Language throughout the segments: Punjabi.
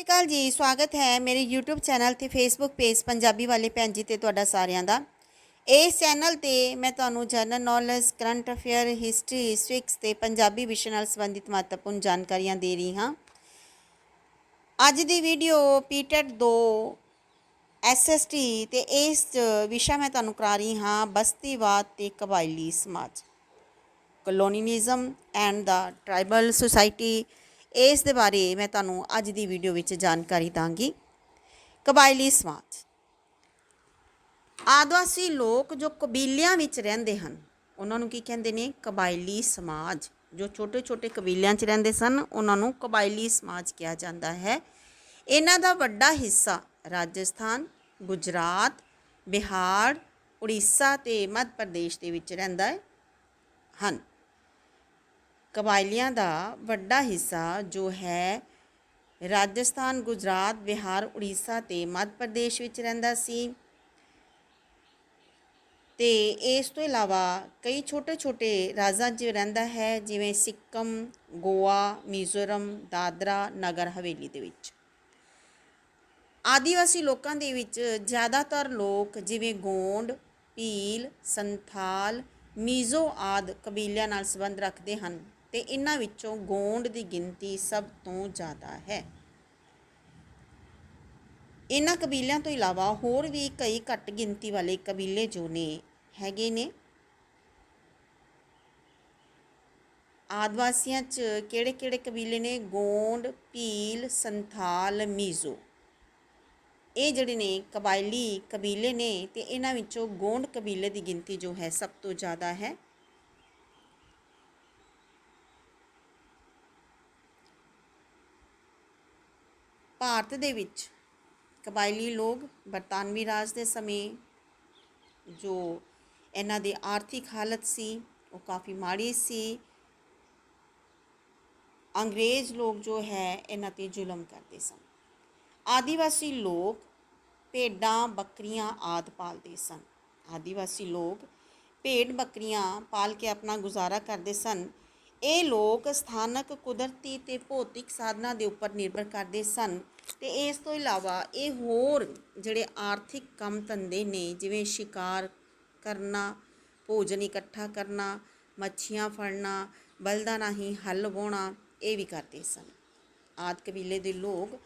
ਸਤਿ ਸ਼੍ਰੀ ਅਕਾਲ ਜੀ, ਸਵਾਗਤ ਹੈ ਮੇਰੇ YouTube ਚੈਨਲ ਤੇ Facebook ਪੇਜ ਪੰਜਾਬੀ ਵਾਲੇ ਭੈਣ ਜੀ ਤੇ ਤੁਹਾਡਾ ਸਾਰਿਆਂ ਦਾ। ਇਸ ਚੈਨਲ ਤੇ ਮੈਂ ਤੁਹਾਨੂੰ general knowledge current affair history civics ਤੇ ਪੰਜਾਬੀ ਵਿਸ਼ੇ ਨਾਲ ਸੰਬੰਧਿਤ ਮਹੱਤਵਪੂਰਨ ਜਾਣਕਾਰੀਆਂ ਦੇ ਰਹੀ ਹਾਂ। ਅੱਜ ਦੀ ਵੀਡੀਓ ਪੀਟੈਟ 2 ਐਸਐਸਟੀ ਤੇ ਇਸ ਵਿਸ਼ਾ ਮੈਂ ਤੁਹਾਨੂੰ ਕਰਾ ਰਹੀ ਹਾਂ, ਬਸਤੀਵਾਦ ਤੇ ਕਬਾਇਲੀ ਸਮਾਜ। Colonialism and the tribal society ਇਸ ਦੇ ਬਾਰੇ ਮੈਂ ਤੁਹਾਨੂੰ ਅੱਜ ਦੀ ਵੀਡੀਓ ਵਿੱਚ ਜਾਣਕਾਰੀ ਦਾਂਗੀ। ਕਬਾਇਲੀ ਸਮਾਜ। ਆਦਿਵਾਸੀ ਲੋਕ ਜੋ ਕਬੀਲਿਆਂ ਵਿੱਚ ਰਹਿੰਦੇ ਹਨ, ਉਹਨਾਂ ਨੂੰ ਕੀ ਕਹਿੰਦੇ ਨੇ? ਕਬਾਇਲੀ ਸਮਾਜ। ਜੋ ਛੋਟੇ-ਛੋਟੇ ਕਬੀਲਿਆਂ 'ਚ ਰਹਿੰਦੇ ਸਨ, ਉਹਨਾਂ ਨੂੰ ਕਬਾਇਲੀ ਸਮਾਜ ਕਿਹਾ ਜਾਂਦਾ ਹੈ। ਇਹਨਾਂ ਦਾ ਵੱਡਾ ਹਿੱਸਾ ਰਾਜਸਥਾਨ, ਗੁਜਰਾਤ, ਬਿਹਾਰ, ਉੜੀਸਾ ਤੇ ਮੱਧ ਪ੍ਰਦੇਸ਼ ਦੇ ਵਿੱਚ ਰਹਿੰਦਾ ਹੈ। ਹਨ। ਕਬਾਇਲੀਆਂ ਦਾ ਵੱਡਾ ਹਿੱਸਾ ਜੋ ਹੈ ਰਾਜਸਥਾਨ, ਗੁਜਰਾਤ, ਬਿਹਾਰ, ਉੜੀਸਾ ਤੇ ਮੱਧ ਪ੍ਰਦੇਸ਼ ਵਿੱਚ ਰਹਿੰਦਾ ਸੀ। ਤੇ ਇਸ ਤੋਂ ਇਲਾਵਾ ਕਈ ਛੋਟੇ-ਛੋਟੇ ਰਾਜਾਂ 'ਚ ਰਹਿੰਦਾ ਹੈ, ਜਿਵੇਂ ਸਿੱਕਮ, ਗੋਆ, ਮਿਜ਼ੋਰਮ, ਦਾਦਰਾ, ਨਗਰ ਹਵੇਲੀ ਦੇ ਵਿੱਚ। ਆਦੀਵਾਸੀ ਲੋਕਾਂ ਦੇ ਵਿੱਚ ਜ਼ਿਆਦਾਤਰ ਲੋਕ ਜਿਵੇਂ ਗੋਂਡ, ਭੀਲ, ਸੰਥਾਲ, ਮੀਜ਼ੋ ਆਦ ਕਬੀਲਿਆਂ ਨਾਲ ਸੰਬੰਧ ਰੱਖਦੇ ਹਨ। ਤੇ ਇਹਨਾਂ ਵਿੱਚੋਂ ਗੋਂਡ ਦੀ ਗਿਣਤੀ ਸਭ ਤੋਂ ਜ਼ਿਆਦਾ ਹੈ। ਇਹਨਾਂ ਕਬੀਲਿਆਂ ਤੋਂ ਇਲਾਵਾ ਹੋਰ ਵੀ ਕਈ ਘੱਟ ਗਿਣਤੀ ਵਾਲੇ ਕਬੀਲੇ ਜੋ ਨੇ, ਹੈਗੇ ਨੇ। ਆਦਿਵਾਸੀਆਂ 'ਚ ਕਿਹੜੇ-ਕਿਹੜੇ ਕਬੀਲੇ ਨੇ? ਗੋਂਡ, ਭੀਲ, ਸੰਥਾਲ, ਮੀਜ਼ੋ। ਇਹ ਜਿਹੜੇ ਨੇ ਕਬਾਇਲੀ ਕਬੀਲੇ ਨੇ ਤੇ ਇਹਨਾਂ ਵਿੱਚੋਂ ਗੋਂਡ ਕਬੀਲੇ ਦੀ ਗਿਣਤੀ ਜੋ ਹੈ ਸਭ ਤੋਂ ਜ਼ਿਆਦਾ ਹੈ। ਭਾਰਤ ਦੇ ਵਿੱਚ ਕਬਾਇਲੀ ਲੋਕ ਬਰਤਾਨਵੀ ਰਾਜ ਦੇ ਸਮੇਂ ਜੋ ਇਹਨਾਂ ਦੀ ਆਰਥਿਕ ਹਾਲਤ ਸੀ, ਉਹ ਕਾਫੀ ਮਾੜੀ ਸੀ। ਅੰਗਰੇਜ਼ ਲੋਕ ਜੋ ਹੈ, ਇਹਨਾਂ ਤੇ ਜ਼ੁਲਮ ਕਰਦੇ ਸਨ। ਆਦੀਵਾਸੀ ਲੋਕ ਭੇਡਾਂ, ਬੱਕਰੀਆਂ ਆਦ ਪਾਲਦੇ ਸਨ। ਆਦੀਵਾਸੀ ਲੋਕ ਭੇਡ ਬੱਕਰੀਆਂ ਪਾਲ ਕੇ ਆਪਣਾ ਗੁਜ਼ਾਰਾ ਕਰਦੇ ਸਨ। ਇਹ ਲੋਕ ਸਥਾਨਕ ਕੁਦਰਤੀ ਤੇ ਭੌਤਿਕ ਸਾਧਨਾਂ ਦੇ ਉੱਪਰ ਨਿਰਭਰ ਕਰਦੇ ਸਨ ਤੇ ਇਸ ਤੋਂ ਇਲਾਵਾ ਇਹ ਹੋਰ ਜਿਹੜੇ ਆਰਥਿਕ ਕੰਮ ਧੰਦੇ ਨੇ, ਜਿਵੇਂ ਸ਼ਿਕਾਰ ਕਰਨਾ, ਭੋਜਨ ਇਕੱਠਾ ਕਰਨਾ, ਮੱਛੀਆਂ ਫੜਨਾ ਬਲਦਾਂ ਰਾਹੀਂ ਹੱਲ ਵਾਹੁਣਾ ਇਹ ਵੀ ਕਰਦੇ ਸਨ। ਆਦ ਕਬੀਲੇ ਦੇ ਲੋਕ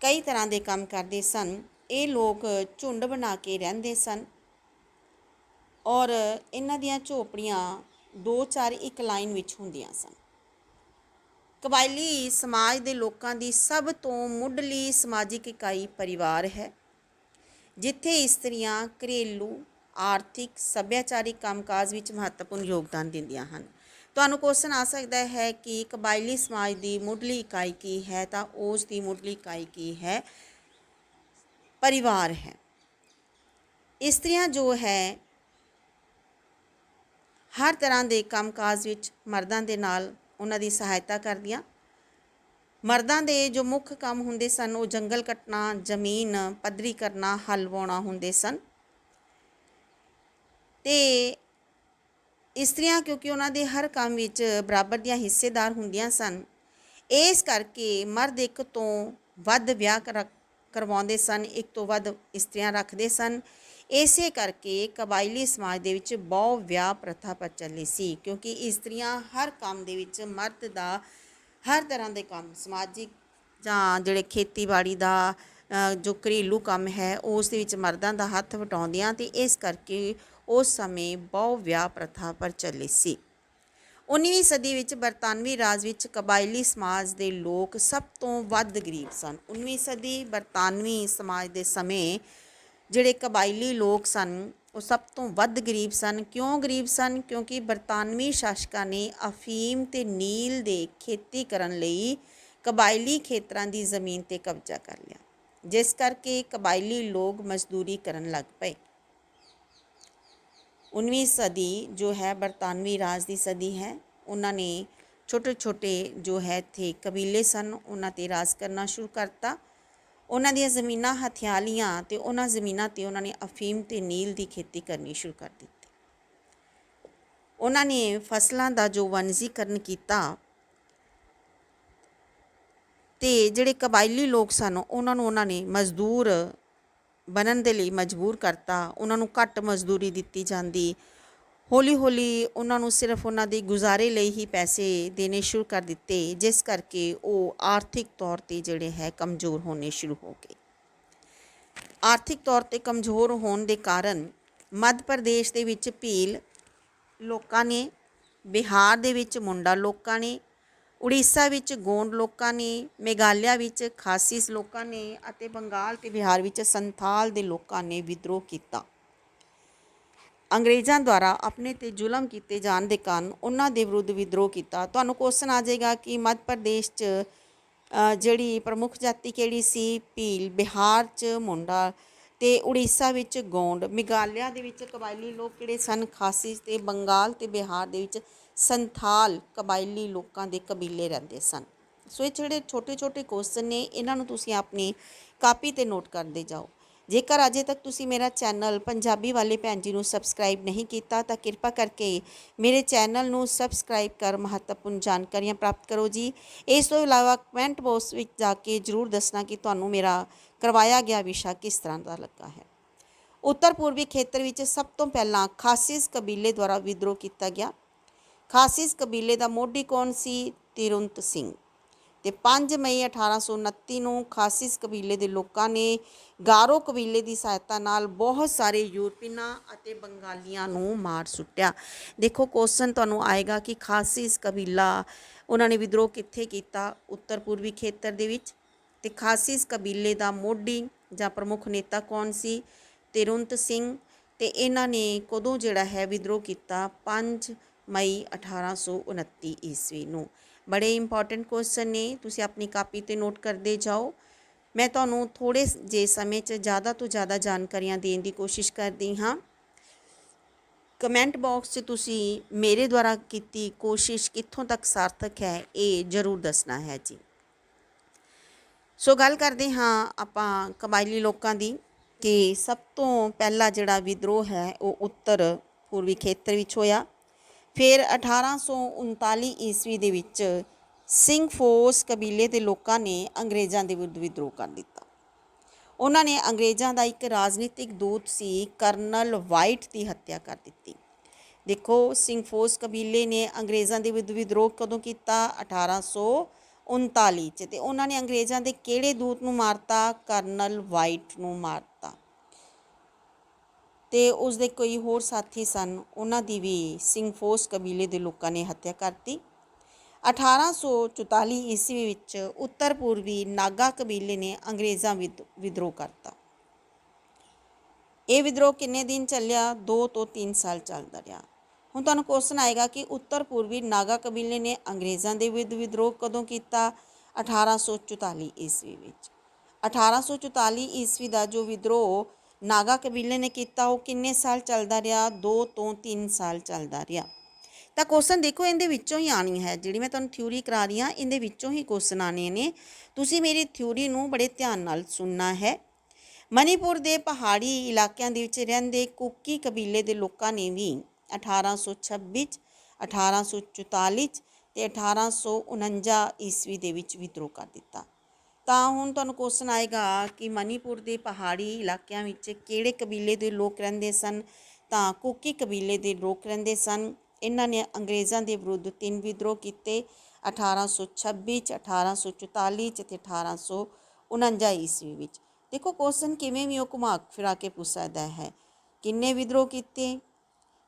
ਕਈ ਤਰ੍ਹਾਂ ਦੇ ਕੰਮ ਕਰਦੇ ਸਨ। ਇਹ ਲੋਕ ਝੁੰਡ ਬਣਾ ਕੇ ਰਹਿੰਦੇ ਸਨ ਔਰ ਇਹਨਾਂ ਦੀਆਂ ਝੋਪੜੀਆਂ ਦੋ ਚਾਰ ਇੱਕ ਲਾਈਨ ਵਿੱਚ ਹੁੰਦੀਆਂ ਸਨ। ਕਬਾਇਲੀ ਸਮਾਜ ਦੇ ਲੋਕਾਂ ਦੀ ਸਭ ਤੋਂ ਮੁੱਢਲੀ ਸਮਾਜਿਕ ਇਕਾਈ ਪਰਿਵਾਰ ਹੈ, ਜਿੱਥੇ ਇਸਤਰੀਆਂ ਘਰੇਲੂ, ਆਰਥਿਕ, ਸੱਭਿਆਚਾਰਿਕ ਕੰਮਕਾਜ ਵਿੱਚ ਮਹੱਤਵਪੂਰਨ ਯੋਗਦਾਨ ਦਿੰਦੀਆਂ ਹਨ। ਤੁਹਾਨੂੰ ਕੁਐਸਚਨ ਆ ਸਕਦਾ ਹੈ ਕਿ ਕਬਾਇਲੀ ਸਮਾਜ ਦੀ ਮੁੱਢਲੀ ਇਕਾਈ ਕੀ ਹੈ ਤਾਂ ਉਸ ਦੀ ਮੁੱਢਲੀ ਇਕਾਈ ਕੀ ਹੈ? ਪਰਿਵਾਰ ਹੈ। ਇਸਤਰੀਆਂ ਜੋ ਹੈ ਹਰ ਤਰ੍ਹਾਂ ਦੇ ਕੰਮਕਾਜ ਵਿੱਚ ਮਰਦਾਂ ਦੇ ਨਾਲ ਉਹਨਾਂ ਦੀ ਸਹਾਇਤਾ ਕਰਦੀਆਂ। ਮਰਦਾਂ ਦੇ ਜੋ ਮੁੱਖ ਕੰਮ ਹੁੰਦੇ ਸਨ, ਉਹ ਜੰਗਲ ਕੱਟਣਾ, ਜ਼ਮੀਨ ਪੱਧਰੀ ਕਰਨਾ, ਹਲ ਵਾਉਣਾ ਹੁੰਦੇ ਸਨ। ਤੇ ਇਸਤਰੀਆਂ ਕਿਉਂਕਿ ਉਹਨਾਂ ਦੇ ਹਰ ਕੰਮ ਵਿੱਚ ਬਰਾਬਰ ਦੀਆਂ ਹਿੱਸੇਦਾਰ ਹੁੰਦੀਆਂ ਸਨ, ਇਸ ਕਰਕੇ ਮਰਦ ਇੱਕ ਤੋਂ ਵੱਧ ਵਿਆਹ ਕਰ- ਕਰਵਾਉਂਦੇ ਸਨ, ਇੱਕ ਤੋਂ ਵੱਧ ਇਸਤਰੀਆਂ ਰੱਖਦੇ ਸਨ। ਇਸੇ ਕਰਕੇ ਕਬਾਇਲੀ ਸਮਾਜ ਦੇ ਵਿੱਚ ਬਹੁ ਵਿਆਹ ਪ੍ਰਥਾ ਪ੍ਰਚਲਿਤ ਸੀ, ਕਿਉਂਕਿ ਇਸਤਰੀਆਂ ਹਰ ਕੰਮ ਦੇ ਵਿੱਚ ਮਰਦ ਦਾ ਹਰ ਤਰ੍ਹਾਂ ਦੇ ਕੰਮ, ਸਮਾਜਿਕ ਜਾਂ ਜਿਹੜੇ ਖੇਤੀਬਾੜੀ ਦਾ ਜੋ ਘਰੇਲੂ ਕੰਮ ਹੈ, ਉਸ ਦੇ ਵਿੱਚ ਮਰਦਾਂ ਦਾ ਹੱਥ ਵਟਾਉਂਦਿਆਂ ਤੇ ਇਸ ਕਰਕੇ ਉਸ ਸਮੇਂ ਬਹੁ ਵਿਆਹ ਪ੍ਰਥਾ ਪ੍ਰਚਲਿਤ ਸੀ। 19ਵੀਂ ਸਦੀ ਵਿੱਚ ਬਰਤਾਨਵੀ ਰਾਜ ਵਿੱਚ ਕਬਾਇਲੀ ਸਮਾਜ ਦੇ ਲੋਕ ਸਭ ਤੋਂ ਵੱਧ ਗਰੀਬ ਸਨ। 19ਵੀਂ ਸਦੀ ਬਰਤਾਨਵੀ ਸਮਾਜ ਦੇ ਸਮੇਂ ਜਿਹੜੇ ਕਬਾਇਲੀ ਲੋਕ ਸਨ, ਉਹ ਸਭ ਤੋਂ ਵੱਧ ਗਰੀਬ ਸਨ। ਕਿਉਂ ਗਰੀਬ ਸਨ? ਕਿਉਂਕਿ ਬਰਤਾਨਵੀ ਸ਼ਾਸਕਾਂ ਨੇ ਅਫੀਮ ਤੇ ਨੀਲ ਦੇ ਖੇਤੀ ਕਰਨ ਲਈ ਕਬਾਇਲੀ ਖੇਤਰਾਂ ਦੀ ਜ਼ਮੀਨ ਤੇ ਕਬਜ਼ਾ ਕਰ ਲਿਆ। ਜਿਸ ਕਰਕੇ ਕਬਾਇਲੀ ਲੋਕ ਮਜ਼ਦੂਰੀ ਕਰਨ ਲੱਗ ਪਏ। 19ਵੀਂ ਸਦੀ ਜੋ ਹੈ, ਬਰਤਾਨਵੀ ਰਾਜ ਦੀ ਸਦੀ ਹੈ, ਉਹਨਾਂ ਨੇ ਛੋਟੇ ਛੋਟੇ ਜੋ ਹੈ ਇੱਥੇ ਕਬੀਲੇ ਸਨ, ਉਹਨਾਂ ਤੇ ਰਾਜ ਕਰਨਾ ਸ਼ੁਰੂ ਕਰਤਾ। ਉਹਨਾਂ ਦੀਆਂ ਜ਼ਮੀਨਾਂ ਹਥਿਆ ਲੀਆਂ ਤੇ ਉਹਨਾਂ ਜ਼ਮੀਨਾਂ ਤੇ ਉਹਨਾਂ ਨੇ ਅਫੀਮ ਤੇ ਨੀਲ ਦੀ ਖੇਤੀ ਕਰਨੀ ਸ਼ੁਰੂ ਕਰ ਦਿੱਤੀ। ਉਹਨਾਂ ਨੇ ਫਸਲਾਂ ਦਾ ਜੋ ਵਣਜੀਕਰਨ ਕੀਤਾ ਤੇ ਜਿਹੜੇ ਕਬਾਇਲੀ ਲੋਕ ਸਨ, ਉਹਨਾਂ ਨੂੰ ਉਹਨਾਂ ਨੇ ਮਜ਼ਦੂਰ ਬਣਨ ਦੇ ਲਈ ਮਜਬੂਰ ਕਰਤਾ। ਉਹਨਾਂ ਨੂੰ ਘੱਟ ਮਜ਼ਦੂਰੀ ਦਿੱਤੀ ਜਾਂਦੀ। ਹੌਲੀ ਹੌਲੀ ਉਹਨਾਂ ਨੂੰ ਸਿਰਫ ਉਹਨਾਂ ਦੇ ਗੁਜ਼ਾਰੇ ਲਈ ਹੀ ਪੈਸੇ ਦੇਣੇ ਸ਼ੁਰੂ ਕਰ ਦਿੱਤੇ, ਜਿਸ ਕਰਕੇ ਉਹ ਆਰਥਿਕ ਤੌਰ ਤੇ ਜਿਹੜੇ ਹੈ ਕਮਜ਼ੋਰ ਹੋਣੇ ਸ਼ੁਰੂ ਹੋ ਗਏ। ਆਰਥਿਕ ਤੌਰ ਤੇ ਕਮਜ਼ੋਰ ਹੋਣ ਦੇ ਕਾਰਨ ਮੱਧ ਪ੍ਰਦੇਸ਼ ਦੇ ਵਿੱਚ ਭੀਲ ਲੋਕਾਂ ਨੇ, ਬਿਹਾਰ ਦੇ ਵਿੱਚ ਮੁੰਡਾ ਲੋਕਾਂ ਨੇ, ਉੜੀਸਾ ਵਿੱਚ ਗੋਂਡ ਲੋਕਾਂ ਨੇ, ਮੇਘਾਲਿਆ ਵਿੱਚ ਖਾਸੀਸ ਲੋਕਾਂ ਨੇ ਅਤੇ ਬੰਗਾਲ ਤੇ ਬਿਹਾਰ ਵਿੱਚ ਸੰਥਾਲ ਦੇ ਲੋਕਾਂ ਨੇ ਵਿਦਰੋਹ ਕੀਤਾ। ਅੰਗਰੇਜ਼ਾਂ ਦੁਆਰਾ ਆਪਣੇ ਤੇ ਜ਼ੁਲਮ ਕੀਤੇ ਜਾਣ ਦੇ ਕਾਰਨ ਉਹਨਾਂ ਦੇ ਵਿਰੁੱਧ ਵਿਦਰੋਹ ਕੀਤਾ। ਤੁਹਾਨੂੰ ਕੁਐਸਚਨ ਆ ਜਾਏਗਾ ਕਿ ਮੱਧ ਪ੍ਰਦੇਸ਼ 'ਚ ਜਿਹੜੀ ਪ੍ਰਮੁੱਖ ਜਾਤੀ ਕਿਹੜੀ ਸੀ? ਭੀਲ, ਬਿਹਾਰ 'ਚ ਮੁੰਡਾ ਤੇ ਉੜੀਸਾ ਵਿੱਚ ਗੋਂਡ। ਮੇਘਾਲਿਆ ਦੇ ਵਿੱਚ ਕਬਾਇਲੀ ਲੋਕ ਕਿਹੜੇ ਸਨ? ਖਾਸੀ ਤੇ ਬੰਗਾਲ ਤੇ ਬਿਹਾਰ ਦੇ ਵਿੱਚ ਸੰਥਾਲ ਕਬਾਇਲੀ ਲੋਕਾਂ ਦੇ ਕਬੀਲੇ ਰਹਿੰਦੇ ਸਨ। ਸੋ ਇਹ ਜਿਹੜੇ ਛੋਟੇ ਛੋਟੇ ਕੁਐਸਚਨ ਨੇ, ਇਹਨਾਂ ਨੂੰ ਤੁਸੀਂ ਆਪਣੀ ਕਾਪੀ ਤੇ ਨੋਟ ਕਰਦੇ ਜਾਓ। ਜੇਕਰ ਅਜੇ ਤੱਕ ਤੁਸੀਂ ਮੇਰਾ ਚੈਨਲ ਪੰਜਾਬੀ ਵਾਲੇ ਭੈਣ ਜੀ ਨੂੰ ਸਬਸਕ੍ਰਾਈਬ ਨਹੀਂ ਕੀਤਾ, ਤਾਂ ਕਿਰਪਾ ਕਰਕੇ ਮੇਰੇ ਚੈਨਲ ਨੂੰ ਸਬਸਕ੍ਰਾਈਬ ਕਰ ਮਹੱਤਵਪੂਰਨ ਜਾਣਕਾਰੀਆਂ ਪ੍ਰਾਪਤ ਕਰੋ ਜੀ। ਇਸ ਤੋਂ ਇਲਾਵਾ ਕਮੈਂਟ ਬਾਕਸ ਵਿੱਚ ਜਾ ਕੇ ਜਰੂਰ ਦੱਸਣਾ ਕਿ ਤੁਹਾਨੂੰ ਮੇਰਾ ਕਰਵਾਇਆ ਗਿਆ ਵਿਸ਼ਾ ਕਿਸ ਤਰ੍ਹਾਂ ਦਾ ਲੱਗਾ ਹੈ। ਉੱਤਰ ਪੂਰਬੀ ਖੇਤਰ ਵਿੱਚ ਸਭ ਤੋਂ ਪਹਿਲਾਂ ਖਾਸਿਸ ਕਬੀਲੇ ਦੁਆਰਾ ਵਿਦਰੋਹ ਕੀਤਾ ਗਿਆ। ਖਾਸਿਸ ਕਬੀਲੇ ਦਾ ਮੋਢੀ ਕੌਣ ਸੀ? ਤਿਰੁੰਤ ਸਿੰਘ। ਤੇ 5 ਮਈ 1829 ਨੂੰ ਖਾਸਿਸ ਕਬੀਲੇ ਦੇ ਲੋਕਾਂ ਨੇ ਗਾਰੋ ਕਬੀਲੇ ਦੀ ਸਹਾਇਤਾ ਨਾਲ ਬਹੁਤ ਸਾਰੇ ਯੂਰਪੀਨਾਂ ਅਤੇ ਬੰਗਾਲੀਆਂ ਨੂੰ ਮਾਰ ਸੁੱਟਿਆ। ਦੇਖੋ ਕੁਐਸਚਨ ਤੁਹਾਨੂੰ ਆਏਗਾ ਕਿ ਖਾਸਿਸ ਕਬੀਲਾ ਉਹਨਾਂ ਨੇ ਵਿਦਰੋਹ ਕਿੱਥੇ ਕੀਤਾ? ਉੱਤਰ ਪੂਰਬੀ ਖੇਤਰ ਦੇ ਵਿੱਚ। ਤੇ ਖਾਸਿਸ ਕਬੀਲੇ ਦਾ ਮੋਢੀ ਜਾਂ ਪ੍ਰਮੁੱਖ ਨੇਤਾ ਕੌਣ ਸੀ? ਤਿਰੁੰਤ ਸਿੰਘ। ਤੇ ਇਹਨਾਂ ਨੇ ਕਦੋਂ ਜਿਹੜਾ ਹੈ ਵਿਦਰੋਹ ਕੀਤਾ? 5 ਮਈ 1829 ਈਸਵੀ ਨੂੰ। ਬੜੇ ਇੰਪੋਰਟੈਂਟ ਕੁਐਸਚਨ ਨੇ, ਤੁਸੀਂ ਆਪਣੀ ਕਾਪੀ ਤੇ ਨੋਟ ਕਰਦੇ ਜਾਓ। ਮੈਂ ਤੁਹਾਨੂੰ ਥੋੜੇ ਜੇ ਸਮੇਂ 'ਚ ਜ਼ਿਆਦਾ ਤੋਂ ਜ਼ਿਆਦਾ ਜਾਣਕਾਰੀਆਂ ਦੇਣ ਦੀ ਕੋਸ਼ਿਸ਼ ਕਰਦੀ ਹਾਂ। ਕਮੈਂਟ ਬਾਕਸ 'ਚ ਤੁਸੀਂ ਮੇਰੇ ਦੁਆਰਾ ਕੀਤੀ ਕੋਸ਼ਿਸ਼ ਕਿੱਥੋਂ ਤੱਕ ਸਾਰਥਕ ਹੈ, ਇਹ ਜ਼ਰੂਰ ਦੱਸਣਾ ਹੈ ਜੀ। ਸੋ ਗੱਲ ਕਰਦੇ ਹਾਂ ਆਪਾਂ ਕਬਾਇਲੀ ਲੋਕਾਂ ਦੀ ਕਿ ਸਭ ਤੋਂ ਪਹਿਲਾ ਜਿਹੜਾ ਵਿਦਰੋਹ ਹੈ, ਉਹ ਉੱਤਰ ਪੂਰਬੀ ਖੇਤਰ ਵਿੱਚ ਹੋਇਆ। ਫਿਰ 1839 ਈਸਵੀ ਦੇ ਵਿੱਚ ਸਿੰਘ ਫੋਸ ਕਬੀਲੇ ਦੇ ਲੋਕਾਂ ਨੇ ਅੰਗਰੇਜ਼ਾਂ ਦੇ ਵਿਰੁੱਧ ਵਿਦਰੋਹ ਕਰ ਦਿੱਤਾ। ਉਹਨਾਂ ਨੇ ਅੰਗਰੇਜ਼ਾਂ ਦਾ ਇੱਕ ਰਾਜਨੀਤਿਕ ਦੂਤ ਸੀ, ਕਰਨਲ ਵਾਈਟ ਦੀ ਹੱਤਿਆ ਕਰ ਦਿੱਤੀ। ਦੇਖੋ, ਸਿੰਘ ਫੋਸ ਕਬੀਲੇ ਨੇ ਅੰਗਰੇਜ਼ਾਂ ਦੇ ਵਿਰੁੱਧ ਵਿਦਰੋਹ ਕਦੋਂ ਕੀਤਾ? 1839 ਚ ਤੇ ਉਹਨਾਂ ਨੇ ਅੰਗਰੇਜ਼ਾਂ ਦੇ ਕਿਹੜੇ ਦੂਤ ਨੂੰ ਮਾਰਤਾ? ਕਰਨਲ ਵਾਈਟ ਨੂੰ ਮਾਰਤਾ। ਤੇ ਉਸ ਦੇ ਕੋਈ ਹੋਰ ਸਾਥੀ ਸਨ। ਉਹਨਾਂ ਦੀ ਵੀ ਸਿੰਘ ਫੋਸ ਕਬੀਲੇ ਦੇ ਲੋਕਾਂ ਨੇ ਹੱਤਿਆ ਕਰਤੀ। 1844 ਈਸਵੀ ਵਿੱਚ ਉੱਤਰ ਪੂਰਬੀ ਨਾਗਾ ਕਬੀਲੇ ਨੇ ਅੰਗਰੇਜ਼ਾਂ ਵਿਦ, ਵਿਦਰੋਹ ਕਰਤਾ। ਇਹ ਵਿਦਰੋਹ ਕਿੰਨੇ ਦਿਨ ਚੱਲਿਆ? 2 ਤੋਂ 3 ਸਾਲ ਚੱਲਦਾ ਰਿਹਾ। ਹੁਣ ਤੁਹਾਨੂੰ ਕੁਐਸਚਨ ਆਏਗਾ ਕਿ ਉੱਤਰ ਪੂਰਬੀ ਨਾਗਾ ਕਬੀਲੇ ਨੇ ਅੰਗਰੇਜ਼ਾਂ ਦੇ ਵਿਰੁੱਧ ਵਿਦਰੋਹ ਕਦੋਂ ਕੀਤਾ? 1844 ਈਸਵੀ ਵਿੱਚ। 1844 ਈਸਵੀ ਦਾ ਜੋ ਵਿਦਰੋਹ ਨਾਗਾ ਕਬੀਲੇ ਨੇ ਕੀਤਾ, ਉਹ ਕਿੰਨੇ ਸਾਲ ਚੱਲਦਾ ਰਿਹਾ? 2 ਤੋਂ 3 ਸਾਲ ਚੱਲਦਾ ਰਿਹਾ। ਤਾਂ ਕੁਐਸਚਨ ਦੇਖੋ, ਇਹਦੇ ਵਿੱਚੋਂ ਹੀ ਆਣੀ ਹੈ। ਜਿਹੜੀ ਮੈਂ ਤੁਹਾਨੂੰ ਥਿਊਰੀ ਕਰਾ ਰਹੀ ਹਾਂ, ਇਹਦੇ ਵਿੱਚੋਂ ਹੀ ਕੁਐਸਚਨ ਆਣੇ ਨੇ। ਤੁਸੀਂ ਮੇਰੀ ਥਿਊਰੀ ਨੂੰ ਬੜੇ ਧਿਆਨ ਨਾਲ ਸੁਣਨਾ ਹੈ। ਮਨੀਪੁਰ ਦੇ ਪਹਾੜੀ ਇਲਾਕਿਆਂ ਦੇ ਵਿੱਚ ਰਹਿੰਦੇ ਕੁਕੀ ਕਬੀਲੇ ਦੇ ਲੋਕਾਂ ਨੇ ਵੀ 1826 1844 ਤੇ 1849 ਈਸਵੀ ਦੇ ਵਿੱਚ ਵਿਦਰੋਹ ਕਰ ਦਿੱਤਾ। ਤਾਂ ਹੁਣ ਤੁਹਾਨੂੰ ਕੁਐਸਚਨ ਆਏਗਾ ਕਿ ਮਨੀਪੁਰ ਦੇ ਪਹਾੜੀ ਇਲਾਕਿਆਂ ਵਿੱਚ ਕਿਹੜੇ ਕਬੀਲੇ ਦੇ ਲੋਕ ਰਹਿੰਦੇ ਸਨ? ਤਾਂ ਕੁਕੀ ਕਬੀਲੇ ਦੇ ਲੋਕ ਰਹਿੰਦੇ ਸਨ। ਇਹਨਾਂ ਨੇ ਅੰਗਰੇਜ਼ਾਂ ਦੇ ਵਿਰੁੱਧ ਤਿੰਨ ਵਿਦਰੋਹ ਕੀਤੇ 1826 ਚ 1844 ਚ ਤੇ 1849 ਈਸਵੀ ਵਿੱਚ। ਦੇਖੋ ਕੁਐਸਚਨ ਕਿਵੇਂ ਵੀ ਉਹ ਘੁਮਾ ਫਿਰਾ ਕੇ ਪੁੱਛ ਸਕਦਾ ਹੈ। ਕਿੰਨੇ ਵਿਦਰੋਹ ਕੀਤੇ?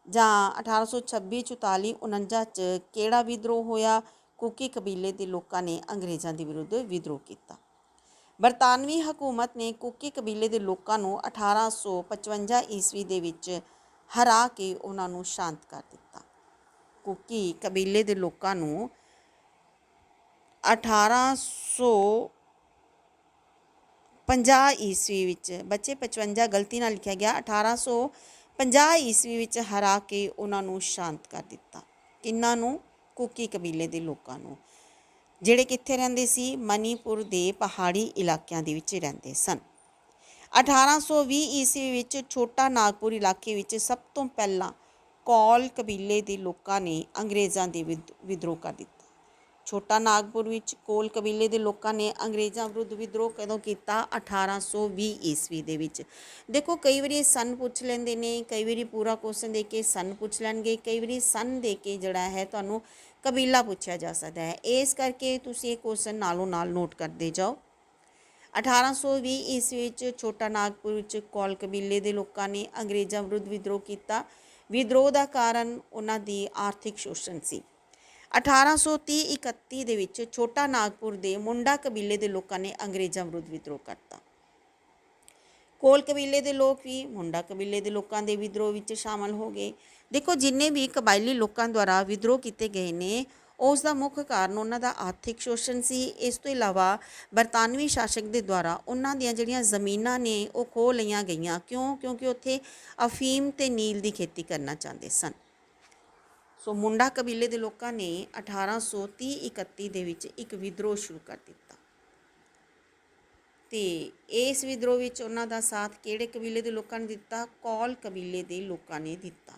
ਜਾਂ 1826 44 49 ਚ ਕਿਹੜਾ ਵਿਦਰੋਹ ਹੋਇਆ? ਕੁਕੀ ਕਬੀਲੇ ਦੇ ਲੋਕਾਂ ਨੇ ਅੰਗਰੇਜ਼ਾਂ ਦੇ ਵਿਰੁੱਧ ਵਿਦਰੋਹ ਕੀਤਾ। ਬਰਤਾਨਵੀ ਹਕੂਮਤ ਨੇ ਕੁਕੀ ਕਬੀਲੇ ਦੇ ਲੋਕਾਂ ਨੂੰ 1855 ਈਸਵੀ ਦੇ ਵਿੱਚ ਹਰਾ ਕੇ ਉਹਨਾਂ ਨੂੰ ਸ਼ਾਂਤ ਕਰ ਦਿੱਤਾ। ਕੁਕੀ ਕਬੀਲੇ ਦੇ ਲੋਕਾਂ ਨੂੰ 1850 ਈਸਵੀ ਵਿੱਚ, ਬੱਚੇ 55 ਗਲਤੀ ਨਾਲ ਲਿਖਿਆ ਗਿਆ 1850 ਈਸਵੀ ਵਿੱਚ ਹਰਾ ਕੇ ਉਹਨਾਂ ਨੂੰ ਸ਼ਾਂਤ ਕਰ ਦਿੱਤਾ। ਕਿੰਨਾਂ ਨੂੰ ਕੁਕੀ ਕਬੀਲੇ ਦੇ ਲੋਕਾਂ ਨੂੰ ਜਿਹੜੇ ਕਿੱਥੇ ਰਹਿੰਦੇ ਸੀ, ਮਨੀਪੁਰ ਦੇ ਪਹਾੜੀ ਇਲਾਕਿਆਂ ਦੇ ਵਿੱਚ ਰਹਿੰਦੇ ਸਨ। 1820 ਈਸਵੀ ਵਿੱਚ ਛੋਟਾ ਨਾਗਪੁਰ ਇਲਾਕੇ ਵਿੱਚ ਸਭ ਤੋਂ ਪਹਿਲਾਂ ਕੌਲ ਕਬੀਲੇ ਦੇ ਲੋਕਾਂ ਨੇ ਅੰਗਰੇਜ਼ਾਂ ਦੇ ਵਿਦ- ਵਿਦਰੋਹ ਕਰ ਦਿੱਤਾ। ਛੋਟਾ ਨਾਗਪੁਰ ਵਿੱਚ ਕੋਲ ਕਬੀਲੇ ਦੇ ਲੋਕਾਂ ਨੇ ਅੰਗਰੇਜ਼ਾਂ ਵਿਰੁੱਧ ਵਿਦਰੋਹ ਕਦੋਂ ਕੀਤਾ? 1820 ਈਸਵੀ ਦੇ ਵਿੱਚ। ਦੇਖੋ, ਕਈ ਵਾਰੀ ਸਨ ਪੁੱਛ ਲੈਂਦੇ ਨੇ, ਕਈ ਵਾਰੀ ਪੂਰਾ ਕੁਐਸਚਨ ਦੇ ਕੇ ਸਨ ਪੁੱਛ ਲੈਣਗੇ, ਕਈ ਵਾਰੀ ਸਨ ਦੇ ਕੇ ਜਿਹੜਾ ਹੈ ਤੁਹਾਨੂੰ ਕਬੀਲਾ ਪੁੱਛਿਆ ਜਾ ਸਕਦਾ ਹੈ। ਇਸ ਕਰਕੇ ਤੁਸੀਂ ਇਹ ਕੁਐਸਚਨ ਨਾਲੋਂ ਨਾਲ ਨੋਟ ਕਰਦੇ ਜਾਓ। 1820 ਈਸਵੀ ਵਿੱਚ ਛੋਟਾ ਨਾਗਪੁਰ ਵਿੱਚ ਕੌਲ ਕਬੀਲੇ ਦੇ ਲੋਕਾਂ ਨੇ ਅੰਗਰੇਜ਼ਾਂ ਵਿਰੁੱਧ ਵਿਦਰੋਹ ਕੀਤਾ। ਵਿਦਰੋਹ ਦਾ ਕਾਰਨ ਉਹਨਾਂ ਦੀ ਆਰਥਿਕ ਸ਼ੋਸ਼ਣ ਸੀ। 1830-31 ਦੇ ਵਿੱਚ ਛੋਟਾ ਨਾਗਪੁਰ ਦੇ ਮੁੰਡਾ ਕਬੀਲੇ ਦੇ ਲੋਕਾਂ ਨੇ ਅੰਗਰੇਜ਼ਾਂ ਵਿਰੁੱਧ ਵਿਦਰੋਹ ਕਰਤਾ। ਕੋਲ ਕਬੀਲੇ ਦੇ ਲੋਕ ਵੀ ਮੁੰਡਾ ਕਬੀਲੇ ਦੇ ਲੋਕਾਂ ਦੇ ਵਿਦਰੋਹ ਵਿੱਚ ਸ਼ਾਮਲ ਹੋ ਗਏ। ਦੇਖੋ, ਜਿੰਨੇ ਵੀ ਕਬਾਇਲੀ ਲੋਕਾਂ ਦੁਆਰਾ ਵਿਦਰੋਹ ਕੀਤੇ ਗਏ ਨੇ ਉਸ ਦਾ ਮੁੱਖ ਕਾਰਨ ਉਹਨਾਂ ਦਾ ਆਰਥਿਕ ਸ਼ੋਸ਼ਣ ਸੀ। ਇਸ ਤੋਂ ਇਲਾਵਾ ਬਰਤਾਨਵੀ ਸ਼ਾਸਕ ਦੇ ਦੁਆਰਾ ਉਹਨਾਂ ਦੀਆਂ ਜਿਹੜੀਆਂ ਜ਼ਮੀਨਾਂ ਨੇ, ਉਹ ਖੋਹ ਲਈਆਂ ਗਈਆਂ। ਕਿਉਂ? ਕਿਉਂਕਿ ਉੱਥੇ ਅਫੀਮ ਤੇ ਨੀਲ ਦੀ ਖੇਤੀ ਕਰਨਾ ਚਾਹੁੰਦੇ ਸਨ। ਸੋ ਮੁੰਡਾ ਕਬੀਲੇ ਦੇ ਲੋਕਾਂ ਨੇ 1830-31 ਦੇ ਵਿੱਚ ਇੱਕ ਵਿਦਰੋਹ ਸ਼ੁਰੂ ਕਰ ਦਿੱਤਾ। ਤੇ ਇਸ ਵਿਦਰੋਹ ਵਿੱਚ ਉਹਨਾਂ ਦਾ ਸਾਥ ਕਿਹੜੇ ਕਬੀਲੇ ਦੇ ਲੋਕਾਂ ਨੇ ਦਿੱਤਾ? ਕੌਲ ਕਬੀਲੇ ਦੇ ਲੋਕਾਂ ਨੇ ਦਿੱਤਾ।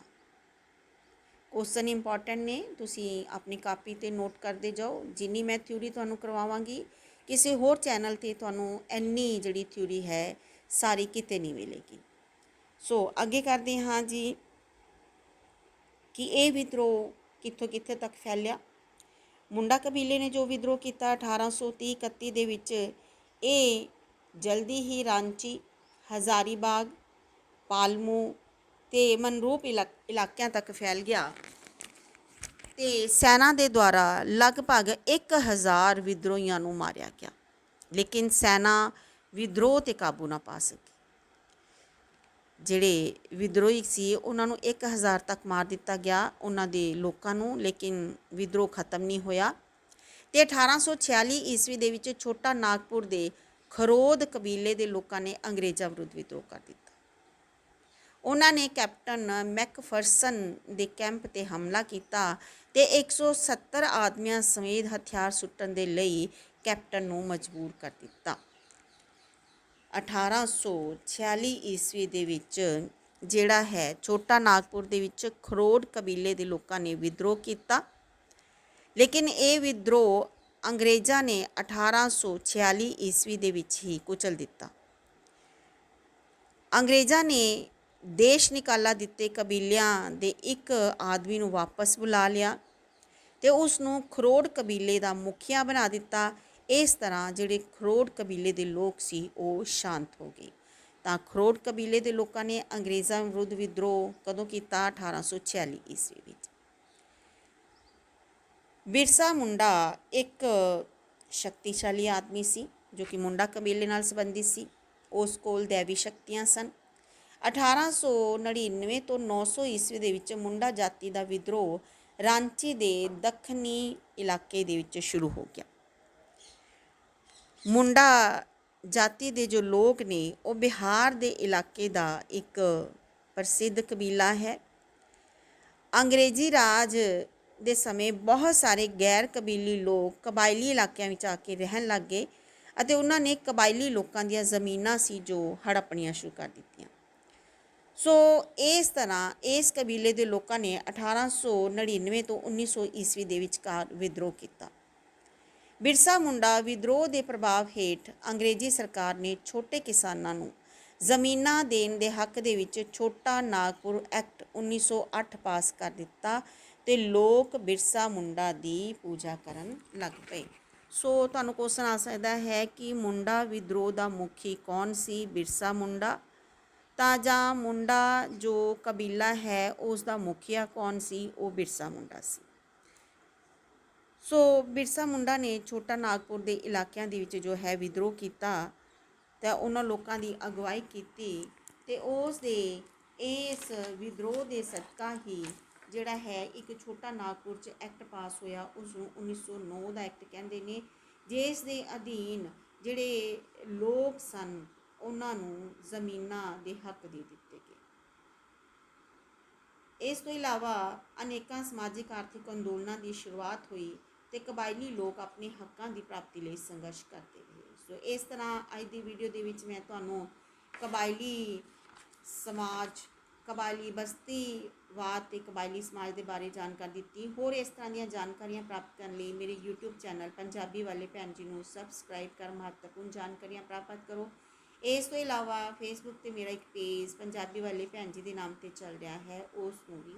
ਉਸ ਦਿਨ ਇੰਪੋਰਟੈਂਟ ਨੇ। ਤੁਸੀਂ ਆਪਣੀ ਕਾਪੀ ਤੇ ਨੋਟ ਕਰਦੇ ਜਾਓ। ਜਿੰਨੀ ਮੈਂ ਥਿਊਰੀ ਤੁਹਾਨੂੰ ਕਰਵਾਵਾਂਗੀ, ਕਿਸੇ ਹੋਰ ਚੈਨਲ ਤੇ ਤੁਹਾਨੂੰ ਇੰਨੀ ਜਿਹੜੀ ਥਿਊਰੀ ਹੈ, ਸਾਰੀ ਕਿਤੇ ਨਹੀਂ ਮਿਲੇਗੀ। ਸੋ ਅੱਗੇ ਕਰਦੇ ਹਾਂ ਜੀ ਕਿ ਇਹ ਵਿਦਰੋਹ ਕਿੱਥੋਂ ਕਿੱਥੇ ਤੱਕ ਫੈਲਿਆ। ਮੁੰਡਾ ਕਬੀਲੇ ਨੇ ਜੋ ਵਿਦਰੋਹ ਕੀਤਾ 1830-31 ਦੇ ਵਿੱਚ, ਇਹ ਜਲਦੀ ਹੀ ਰਾਂਚੀ, ਹਜ਼ਾਰੀਬਾਗ, ਪਾਲਮੂ ਤੇ ਮਨਰੂਪ ਇਲਾ- ਇਲਾਕਿਆਂ ਤੱਕ ਫੈਲ ਗਿਆ। ਤੇ ਸੈਨਾ ਦੇ ਦੁਆਰਾ ਲਗਭਗ 1000 ਵਿਦਰੋਹੀਆਂ ਨੂੰ ਮਾਰਿਆ ਗਿਆ। ਲੇਕਿਨ ਸੈਨਾ ਵਿਦਰੋਹ ਤੇ ਕਾਬੂ ਨਾ ਪਾ ਸਕੀ। ਜਿਹੜੇ ਵਿਦਰੋਹੀ ਸੀ, ਉਹਨਾਂ ਨੂੰ 1000 ਤੱਕ ਮਾਰ ਦਿੱਤਾ ਗਿਆ ਉਹਨਾਂ ਦੇ ਲੋਕਾਂ ਨੂੰ, ਲੇਕਿਨ ਵਿਦਰੋਹ ਖਤਮ ਨਹੀਂ ਹੋਇਆ। ਤੇ 1846 ਈਸਵੀ ਦੇ ਵਿੱਚ ਛੋਟਾ ਨਾਗਪੁਰ ਦੇ ਖਰੋਦ ਕਬੀਲੇ ਦੇ ਲੋਕਾਂ ਨੇ ਅੰਗਰੇਜ਼ਾਂ ਵਿਰੁੱਧ ਵਿਦਰੋਹ ਕਰ ਦਿੱਤਾ। ਉਹਨਾਂ ਨੇ ਕੈਪਟਨ ਮੈਕਫਰਸਨ ਦੇ ਕੈਂਪ ਤੇ ਹਮਲਾ ਕੀਤਾ ਤੇ 170 ਆਦਮੀਆਂ ਸਮੇਤ ਹਥਿਆਰ ਸੁੱਟਣ ਦੇ ਲਈ ਕੈਪਟਨ ਨੂੰ ਮਜਬੂਰ ਕਰ ਦਿੱਤਾ। 1846 ਈਸਵੀ ਦੇ ਵਿੱਚ ਜਿਹੜਾ ਹੈ ਛੋਟਾ ਨਾਗਪੁਰ ਦੇ ਵਿੱਚ ਖਰੋੜ ਕਬੀਲੇ ਦੇ ਲੋਕਾਂ ਨੇ ਵਿਦਰੋਹ ਕੀਤਾ। ਲੇਕਿਨ ਇਹ ਵਿਦਰੋਹ ਅੰਗਰੇਜ਼ਾਂ ਨੇ 1846 ਈਸਵੀ ਦੇ ਵਿੱਚ ਹੀ ਕੁਚਲ ਦਿੱਤਾ। ਅੰਗਰੇਜ਼ਾਂ ਨੇ ਦੇਸ਼ ਨਿਕਾਲਾ ਦਿੱਤੇ ਕਬੀਲਿਆਂ ਦੇ ਇੱਕ ਆਦਮੀ ਨੂੰ ਵਾਪਸ ਬੁਲਾ ਲਿਆ ਤੇ ਉਸ ਨੂੰ ਖਰੋੜ ਕਬੀਲੇ ਦਾ ਮੁਖੀਆ ਬਣਾ ਦਿੱਤਾ। ਇਸ ਤਰ੍ਹਾਂ ਜਿਹੜੇ ਖਰੋੜ ਕਬੀਲੇ ਦੇ ਲੋਕ ਸੀ, ਉਹ ਸ਼ਾਂਤ ਹੋ ਗਏ। ਤਾਂ ਖਰੋੜ ਕਬੀਲੇ ਦੇ ਲੋਕਾਂ ਨੇ ਅੰਗਰੇਜ਼ਾਂ ਵਿਰੁੱਧ ਵਿਦਰੋਹ ਕਦੋਂ ਕੀਤਾ? 1846 ਈਸਵੀ ਵਿੱਚ। ਬਿਰਸਾ ਮੁੰਡਾ ਇੱਕ ਸ਼ਕਤੀਸ਼ਾਲੀ ਆਦਮੀ ਸੀ, ਜੋ ਕਿ ਮੁੰਡਾ ਕਬੀਲੇ ਨਾਲ ਸੰਬੰਧਿਤ ਸੀ। ਉਸ ਕੋਲ ਦੇਵੀ ਸ਼ਕਤੀਆਂ ਸਨ। 1899 ਤੋਂ 900 ਈਸਵੀ ਦੇ ਵਿੱਚ ਮੁੰਡਾ ਜਾਤੀ ਦਾ ਵਿਦਰੋਹ ਰਾਂਚੀ ਦੇ ਦੱਖਣੀ ਇਲਾਕੇ ਦੇ ਵਿੱਚ ਸ਼ੁਰੂ ਹੋ ਗਿਆ। ਮੁੰਡਾ ਜਾਤੀ ਦੇ ਜੋ ਲੋਕ ਨੇ, ਉਹ ਬਿਹਾਰ ਦੇ ਇਲਾਕੇ ਦਾ ਇੱਕ ਪ੍ਰਸਿੱਧ ਕਬੀਲਾ ਹੈ। ਅੰਗਰੇਜ਼ੀ ਰਾਜ ਦੇ ਸਮੇਂ ਬਹੁਤ ਸਾਰੇ ਗੈਰ ਕਬੀਲੀ ਲੋਕ ਕਬਾਇਲੀ ਇਲਾਕਿਆਂ ਵਿੱਚ ਆ ਕੇ ਰਹਿਣ ਲੱਗ ਗਏ ਅਤੇ ਉਹਨਾਂ ਨੇ ਕਬਾਇਲੀ ਲੋਕਾਂ ਦੀਆਂ ਜ਼ਮੀਨਾਂ ਸੀ ਜੋ ਹੜੱਪਣੀਆਂ ਸ਼ੁਰੂ ਕਰ ਦਿੱਤੀਆਂ। ਸੋ ਇਸ ਤਰ੍ਹਾਂ ਇਸ ਕਬੀਲੇ ਦੇ ਲੋਕਾਂ ਨੇ 1899 ਤੋਂ 1900 ਈਸਵੀ ਦੇ ਵਿਚਕਾਰ ਵਿਦਰੋਹ ਕੀਤਾ। ਬਿਰਸਾ ਮੁੰਡਾ ਵਿਦਰੋਹ ਦੇ ਪ੍ਰਭਾਵ ਹੇਠ ਅੰਗਰੇਜ਼ੀ ਸਰਕਾਰ ਨੇ ਛੋਟੇ ਕਿਸਾਨਾਂ ਨੂੰ ਜ਼ਮੀਨਾਂ ਦੇਣ ਦੇ ਹੱਕ ਦੇ ਵਿੱਚ ਛੋਟਾ ਨਾਗਪੁਰ ਐਕਟ 1908 ਪਾਸ ਕਰ ਦਿੱਤਾ ਤੇ ਲੋਕ ਬਿਰਸਾ ਮੁੰਡਾ ਦੀ ਪੂਜਾ ਕਰਨ ਲੱਗ ਪਏ। ਸੋ ਤੁਹਾਨੂੰ ਕੁਐਸਚਨ ਆ ਸਕਦਾ ਹੈ ਕਿ ਮੁੰਡਾ ਵਿਦਰੋਹ ਦਾ ਮੁਖੀ ਕੌਣ ਸੀ? ਬਿਰਸਾ ਮੁੰਡਾ ਤਾਂ ਜਾਂ ਮੁੰਡਾ ਜੋ ਕਬੀਲਾ ਹੈ ਉਸ ਦਾ ਮੁਖੀਆ ਕੌਣ ਸੀ? ਉਹ ਬਿਰਸਾ ਮੁੰਡਾ ਸੀ। ਸੋ ਬਿਰਸਾ ਮੁੰਡਾ ਨੇ ਛੋਟਾ ਨਾਗਪੁਰ ਦੇ ਇਲਾਕਿਆਂ ਦੇ ਵਿੱਚ ਜੋ ਹੈ, ਵਿਦਰੋਹ ਕੀਤਾ ਤਾਂ ਉਹਨਾਂ ਲੋਕਾਂ ਦੀ ਅਗਵਾਈ ਕੀਤੀ ਤੇ ਉਸ ਦੇ ਇਸ ਵਿਦਰੋਹ ਦੇ ਸਦਕਾ ਹੀ ਜਿਹੜਾ ਹੈ, ਇੱਕ ਛੋਟਾ ਨਾਗਪੁਰ ਚ ਐਕਟ ਪਾਸ ਹੋਇਆ। ਉਸ ਨੂੰ 1909 ਦਾ ਐਕਟ ਕਹਿੰਦੇ ਨੇ, ਜਿਸ ਦੇ ਅਧੀਨ ਜਿਹੜੇ ਲੋਕ ਸਨ ਉਹਨਾਂ ਨੂੰ ਜ਼ਮੀਨਾਂ ਦੇ ਹੱਕ ਦੇ ਦਿੱਤੇ ਗਏ। ਇਸ ਤੋਂ ਇਲਾਵਾ ਅਨੇਕਾਂ ਸਮਾਜਿਕ ਆਰਥਿਕ ਅੰਦੋਲਨਾਂ ਦੀ ਸ਼ੁਰੂਆਤ ਹੋਈ ਤੇ ਕਬਾਇਲੀ ਲੋਕ ਆਪਣੇ ਹੱਕਾਂ ਦੀ ਪ੍ਰਾਪਤੀ ਲਈ ਸੰਘਰਸ਼ ਕਰਦੇ ਰਹੇ। ਸੋ ਇਸ ਤਰ੍ਹਾਂ ਅੱਜ ਦੀ ਵੀਡੀਓ ਦੇ ਵਿੱਚ ਮੈਂ ਤੁਹਾਨੂੰ ਕਬਾਇਲੀ ਸਮਾਜ, ਕਬਾਇਲੀ ਬਸਤੀਵਾਦ ਤੇ ਕਬਾਇਲੀ ਸਮਾਜ ਦੇ ਬਾਰੇ ਜਾਣਕਾਰੀ ਦਿੱਤੀ। ਹੋਰ ਇਸ ਤਰ੍ਹਾਂ ਦੀਆਂ ਜਾਣਕਾਰੀਆਂ ਪ੍ਰਾਪਤ ਕਰਨ ਲਈ ਮੇਰੇ YouTube ਚੈਨਲ ਪੰਜਾਬੀ ਵਾਲੇ ਭੈਣ ਜੀ ਨੂੰ ਸਬਸਕ੍ਰਾਈਬ ਕਰ ਮਹੱਤਵਪੂਰਨ ਜਾਣਕਾਰੀਆਂ ਪ੍ਰਾਪਤ ਕਰੋ। ਇਸ ਤੋਂ ਇਲਾਵਾ ਫੇਸਬੁੱਕ ਤੇ ਮੇਰਾ ਇੱਕ ਪੇਜ ਪੰਜਾਬੀ ਵਾਲੇ ਭੈਣ ਜੀ ਦੇ ਨਾਮ ਤੇ ਚੱਲ ਰਿਹਾ ਹੈ ਉਸ ਨੂੰ ਵੀ